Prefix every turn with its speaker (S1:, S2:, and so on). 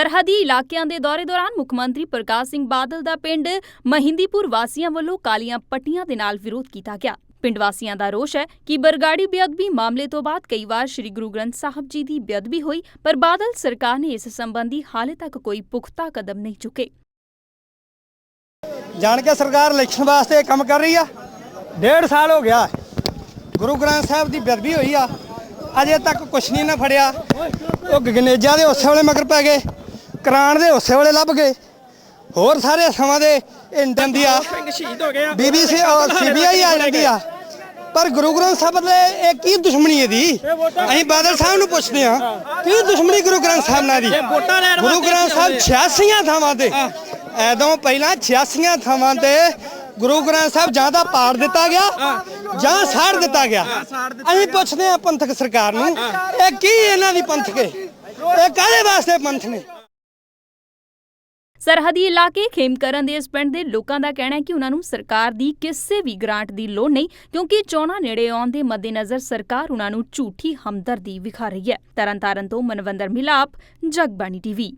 S1: ਸਰਹੱਦੀ ਇਲਾਕਿਆਂ ਦੇ ਦੌਰੇ ਦੌਰਾਨ ਮੁੱਖ ਮੰਤਰੀ ਪ੍ਰਕਾਸ਼ ਸਿੰਘ ਬਾਦਲ ਦਾ ਪਿੰਡ ਮਹਿੰਦੀਪੁਰ ਵਾਸੀਆਂ ਵੱਲੋਂ ਕਾਲੀਆਂ ਪੱਟੀਆਂ ਦੇ ਨਾਲ ਵਿਰੋਧ ਕੀਤਾ ਗਿਆ। ਪਿੰਡ ਵਾਸੀਆਂ ਦਾ ਰੋਸ਼ ਹੈ ਕਿ ਬਰਗਾੜੀ ਬੇਅਦਬੀ ਮਾਮਲੇ ਤੋਂ ਬਾਅਦ ਕਈ ਵਾਰ ਸ੍ਰੀ ਗੁਰੂ ਗ੍ਰੰਥ ਸਾਹਿਬ ਜੀ ਦੀ ਬੇਅਦਬੀ ਹੋਈ, ਪਰ ਬਾਦਲ ਸਰਕਾਰ ਨੇ ਇਸ ਸੰਬੰਧੀ ਹਾਲੇ ਤੱਕ ਕੋਈ ਪੁਖਤਾ ਕਦਮ ਨਹੀਂ ਚੁੱਕੇ।
S2: ਜਾਣ ਕੇ ਸਰਕਾਰ ਇਲੈਕਸ਼ਨ ਵਾਸਤੇ ਕੰਮ ਕਰ ਰਹੀ ਆ। ਡੇਢ ਸਾਲ ਹੋ ਗਿਆ। ਗੁਰੂ ਗ੍ਰੰਥ ਸਾਹਿਬ ਦੀ ਬੇਅਦਬੀ ਹੋਈ ਆ। ਅਜੇ ਤੱਕ ਕੁਛ ਨਹੀਂ ਨਾ ਫੜਿਆ। ਉਹ ਗਗਨੇਜਾ ਦੇ ਉਸੇ ਵੇਲੇ ਮਗਰ ਪੈ ਗਏ। ਕਰਾਨ ਦੇ ਉਸੇ ਵੇਲੇ ਲੱਭ ਗਏ। ਹੋਰ ਸਾਰੇ ਸਮਾਂ ਦੇ ਇੰਡਨ ਦੀ ਆ
S3: ਸ਼ਹੀਦ ਹੋ
S2: ਬੀਬੀਸੀ ਸੀਬੀਆਈ ਆ ਜਾਂਦੀ ਆ। ਪਰ ਗੁਰੂ ਗ੍ਰੰਥ ਸਾਹਿਬ ਦੇ ਇਹ ਕੀ ਦੁਸ਼ਮਣੀ ਇਹਦੀ? ਅਸੀਂ ਬਾਦਲ ਸਾਹਿਬ ਨੂੰ ਪੁੱਛਦੇ ਆ ਕੀ ਦੁਸ਼ਮਣੀ ਗੁਰੂ ਗ੍ਰੰਥ ਸਾਹਿਬ ਨਾਲ ਦੀ? ਗੁਰੂ ਗ੍ਰੰਥ ਸਾਹਿਬ 86 ਥਾਵਾਂ ਤੇ। ਐਦੋਂ ਪਹਿਲਾਂ 86 ਥਾਵਾਂ ਤੇ ਗੁਰੂ ਗ੍ਰੰਥ ਸਾਹਿਬ ਜਾਂ ਤਾਂ ਪਾੜ ਦਿੱਤਾ ਗਿਆ ਜਾਂ ਸਾੜ ਦਿੱਤਾ ਗਿਆ। ਅਸੀਂ ਪੁੱਛਦੇ ਆ ਪੰਥਕ ਸਰਕਾਰ ਨੂੰ ਇਹ ਕੀ ਇਹਨਾਂ ਦੀ ਪੰਥਕ ਇਹ ਕਾਹਦੇ ਵਾਸਤੇ ਪੰਥ ਨੇ?
S1: ਸਰਹੱਦੀ ਇਲਾਕੇ ਖੇਮਕਰਨ ਦੇ ਇਸ ਪਿੰਡ ਦੇ ਲੋਕਾਂ ਦਾ ਕਹਿਣਾ ਹੈ ਕਿ ਉਹਨਾਂ ਨੂੰ ਸਰਕਾਰ ਦੀ ਕਿਸੇ ਵੀ ਗ੍ਰਾਂਟ ਦੀ ਲੋੜ ਨਹੀਂ, ਕਿਉਂਕਿ ਚੋਣਾਂ ਨੇੜੇ ਆਉਣ ਦੇ ਮੱਦੇਨਜ਼ਰ ਸਰਕਾਰ ਉਹਨਾਂ ਨੂੰ ਝੂਠੀ ਹਮਦਰਦੀ ਵਿਖਾ ਰਹੀ ਹੈ। ਤਰਨਤਾਰਨ ਤੋਂ ਮਨਵੰਦਰ ਮਿਲਾਪ, ਜਗਬਾਣੀ ਟੀਵੀ।